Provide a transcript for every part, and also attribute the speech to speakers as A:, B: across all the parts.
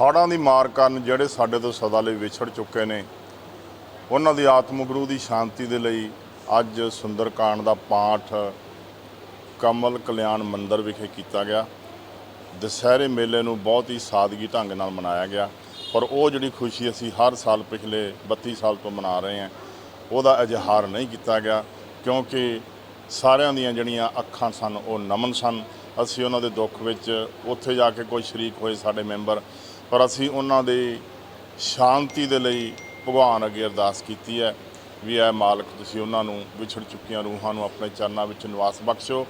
A: ਹੜ੍ਹਾਂ ਦੀ ਮਾਰ ਕਾਰਨ ਜਿਹੜੇ ਸਾਡੇ ਤੋਂ ਸਦਾ ਲਈ ਵਿਛੜ ਚੁੱਕੇ ਨੇ, ਉਹਨਾਂ ਦੀ ਆਤਮਿਕ ਰੂਹ ਦੀ ਸ਼ਾਂਤੀ ਦੇ ਲਈ ਅੱਜ ਸੁੰਦਰਕਾਂਡ ਦਾ ਪਾਠ ਕਮਲ ਕਲਿਆਣ ਮੰਦਿਰ ਵਿਖੇ ਕੀਤਾ ਗਿਆ। ਦੁਸਹਿਰੇ ਮੇਲੇ ਨੂੰ ਬਹੁਤ ਹੀ ਸਾਦਗੀ ਢੰਗ ਨਾਲ ਮਨਾਇਆ ਗਿਆ। ਪਰ ਉਹ ਜਿਹੜੀ ਖੁਸ਼ੀ ਅਸੀਂ ਹਰ ਸਾਲ ਪਿਛਲੇ 32 ਸਾਲ ਤੋਂ ਮਨਾ ਰਹੇ ਹਾਂ, ਉਹਦਾ ਇਜ਼ਹਾਰ ਨਹੀਂ ਕੀਤਾ ਗਿਆ, ਕਿਉਂਕਿ ਸਾਰਿਆਂ ਦੀਆਂ ਜਿਹੜੀਆਂ ਅੱਖਾਂ ਸਨ ਉਹ ਨਮਨ ਸਨ। ਅਸੀਂ ਉਹਨਾਂ ਦੇ ਦੁੱਖ ਵਿੱਚ ਉੱਥੇ ਜਾ ਕੇ ਕੋਈ ਸ਼ਰੀਕ ਹੋਏ ਸਾਡੇ ਮੈਂਬਰ ਪਰ ਅਸੀਂ ਉਹਨਾਂ ਦੇ ਸ਼ਾਂਤੀ ਦੇ ਲਈ ਭਗਵਾਨ ਅੱਗੇ ਅਰਦਾਸ ਕੀਤੀ ਹੈ ਵੀ ਐ ਮਾਲਕ ਤੁਸੀਂ ਉਹਨਾਂ ਨੂੰ ਵਿਛੜ ਚੁੱਕੀਆਂ ਰੂਹਾਂ ਨੂੰ ਆਪਣੇ ਚਰਨਾਂ ਵਿੱਚ ਨਿਵਾਸ ਬਖਸ਼ੋ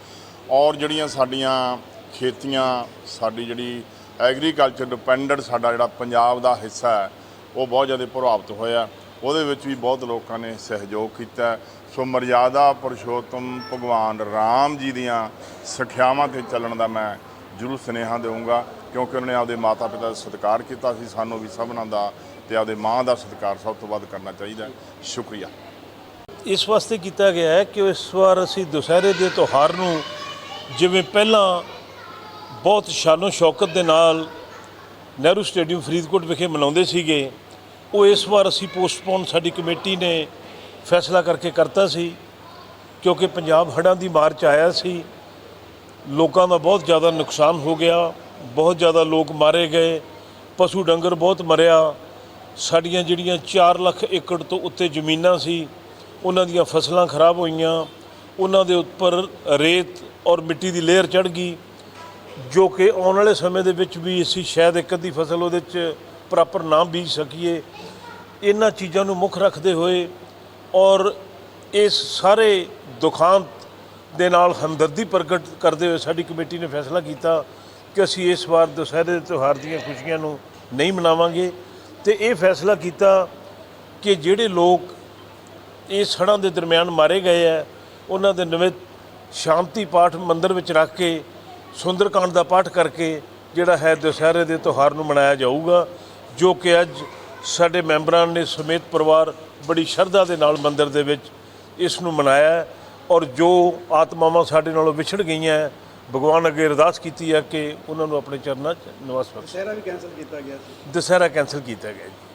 A: ਔਰ ਜਿਹੜੀਆਂ ਸਾਡੀਆਂ ਖੇਤੀਆਂ, ਸਾਡੀ ਜਿਹੜੀ ਐਗਰੀਕਲਚਰ ਡਿਪੈਂਡੈਂਟ ਸਾਡਾ ਜਿਹੜਾ ਪੰਜਾਬ ਦਾ ਹਿੱਸਾ ਹੈ, ਉਹ ਬਹੁਤ ਜ਼ਿਆਦਾ ਪ੍ਰਭਾਵਿਤ ਹੋਇਆ। ਉਹਦੇ ਵਿੱਚ ਵੀ ਬਹੁਤ ਲੋਕਾਂ ਨੇ ਸਹਿਯੋਗ ਕੀਤਾ। ਸੋ ਮਰਿਆਦਾ ਪੁਰਸ਼ੋਤਮ ਭਗਵਾਨ ਰਾਮ ਜੀ ਦੀਆਂ ਸਿੱਖਿਆਵਾਂ ਤੇ ਚੱਲਣ ਦਾ ਮੈਂ ਜ਼ਰੂਰ ਸੁਨੇਹਾ ਦੇਵਾਂਗਾ ਕਿਉਂਕਿ ਉਹਨਾਂ ਨੇ ਆਪਦੇ ਮਾਤਾ ਪਿਤਾ ਦਾ ਸਤਿਕਾਰ ਕੀਤਾ ਸੀ, ਸਾਨੂੰ ਵੀ ਸਭਨਾਂ ਦਾ ਤੇ ਆਪਦੇ ਮਾਂ ਦਾ ਸਤਿਕਾਰ ਸਭ ਤੋਂ ਵੱਧ ਕਰਨਾ ਚਾਹੀਦਾ ਸ਼ੁਕਰੀਆ।
B: ਇਸ ਵਾਸਤੇ ਕੀਤਾ ਗਿਆ ਹੈ ਕਿ ਇਸ ਵਾਰ ਅਸੀਂ ਦੁਸਹਿਰੇ ਦੇ ਤਿਉਹਾਰ ਨੂੰ ਜਿਵੇਂ ਪਹਿਲਾਂ ਬਹੁਤ ਸ਼ਾਨੋ ਸ਼ੌਕਤ ਦੇ ਨਾਲ ਨਹਿਰੂ ਸਟੇਡੀਅਮ ਫਰੀਦਕੋਟ ਵਿਖੇ ਮਨਾਉਂਦੇ ਸੀਗੇ, ਉਹ ਇਸ ਵਾਰ ਅਸੀਂ ਪੋਸਟਪੋਨ ਸਾਡੀ ਕਮੇਟੀ ਨੇ ਫੈਸਲਾ ਕਰਕੇ ਕਰਤਾ ਸੀ, ਕਿਉਂਕਿ ਪੰਜਾਬ ਹੜ੍ਹਾਂ ਦੀ ਮਾਰ 'ਚ ਆਇਆ ਸੀ, ਲੋਕਾਂ ਦਾ ਬਹੁਤ ਜ਼ਿਆਦਾ ਨੁਕਸਾਨ ਹੋ ਗਿਆ। ਬਹੁਤ ਜ਼ਿਆਦਾ ਲੋਕ ਮਾਰੇ ਗਏ, ਪਸ਼ੂ ਡੰਗਰ ਬਹੁਤ ਮਰਿਆ। ਸਾਡੀਆਂ ਜਿਹੜੀਆਂ 4 ਲੱਖ ਏਕੜ ਤੋਂ ਉੱਤੇ ਜ਼ਮੀਨਾਂ ਸੀ, ਉਹਨਾਂ ਦੀਆਂ ਫਸਲਾਂ ਖਰਾਬ ਹੋਈਆਂ। ਉਹਨਾਂ ਦੇ ਉੱਪਰ ਰੇਤ ਔਰ ਮਿੱਟੀ ਦੀ ਲੇਅਰ ਚੜ ਗਈ, ਜੋ ਕਿ ਆਉਣ ਵਾਲੇ ਸਮੇਂ ਦੇ ਵਿੱਚ ਵੀ ਅਸੀਂ ਸ਼ਾਇਦ ਇੱਕ ਅੱਧੀ ਫਸਲ ਉਹਦੇ 'ਚ ਪ੍ਰੋਪਰ ਨਾ ਬੀਜ ਸਕੀਏ। ਇਹਨਾਂ ਚੀਜ਼ਾਂ ਨੂੰ ਮੁੱਖ ਰੱਖਦੇ ਹੋਏ ਔਰ ਇਸ ਸਾਰੇ ਦੁਖਾਂਤ ਦੇ ਨਾਲ ਹਮਦਰਦੀ ਪ੍ਰਗਟ ਕਰਦੇ ਹੋਏ ਸਾਡੀ ਕਮੇਟੀ ਨੇ ਫੈਸਲਾ ਕੀਤਾ ਕਿ ਅਸੀਂ ਇਸ ਵਾਰ ਦੁਸਹਿਰੇ ਦੇ ਤਿਉਹਾਰ ਦੀਆਂ ਖੁਸ਼ੀਆਂ ਨੂੰ ਨਹੀਂ ਮਨਾਵਾਂਗੇ। ਤੇ ਇਹ ਫੈਸਲਾ ਕੀਤਾ ਕਿ ਜਿਹੜੇ ਲੋਕ ਇਸ ਹੜ੍ਹਾਂ ਦੇ ਦਰਮਿਆਨ ਮਾਰੇ ਗਏ ਆ ਉਹਨਾਂ ਦੇ ਨਿਮਿਤ ਸ਼ਾਂਤੀ ਪਾਠ ਮੰਦਿਰ ਵਿੱਚ ਰੱਖ ਕੇ ਸੁੰਦਰਕਾਂਡ ਦਾ ਪਾਠ ਕਰਕੇ ਜਿਹੜਾ ਹੈ ਦੁਸਹਿਰੇ ਦੇ ਤਿਉਹਾਰ ਨੂੰ ਮਨਾਇਆ ਜਾਊਗਾ ਜੋ ਕਿ ਅੱਜ ਸਾਡੇ ਮੈਂਬਰਾਂ ਨੇ ਸਮੇਤ ਪਰਿਵਾਰ ਬੜੀ ਸ਼ਰਧਾ ਦੇ ਨਾਲ ਮੰਦਿਰ ਦੇ ਵਿੱਚ ਇਸ ਨੂੰ ਮਨਾਇਆ ਔਰ ਜੋ ਆਤਮਾਵਾਂ ਸਾਡੇ ਨਾਲੋਂ ਵਿਛੜ ਗਈਆਂ ਹੈ, ਭਗਵਾਨ ਅੱਗੇ ਅਰਦਾਸ ਕੀਤੀ ਹੈ ਕਿ ਉਹਨਾਂ ਨੂੰ ਆਪਣੇ ਚਰਨਾਂ 'ਚ ਨਿਵਾਸ ਬਖਸ਼ੇ।
C: ਦੁਸਹਿਰਾ ਵੀ ਕੈਂਸਲ ਕੀਤਾ ਗਿਆ ਸੀ।
B: ਦੁਸਹਿਰਾ ਕੈਂਸਲ ਕੀਤਾ ਗਿਆ ਜੀ।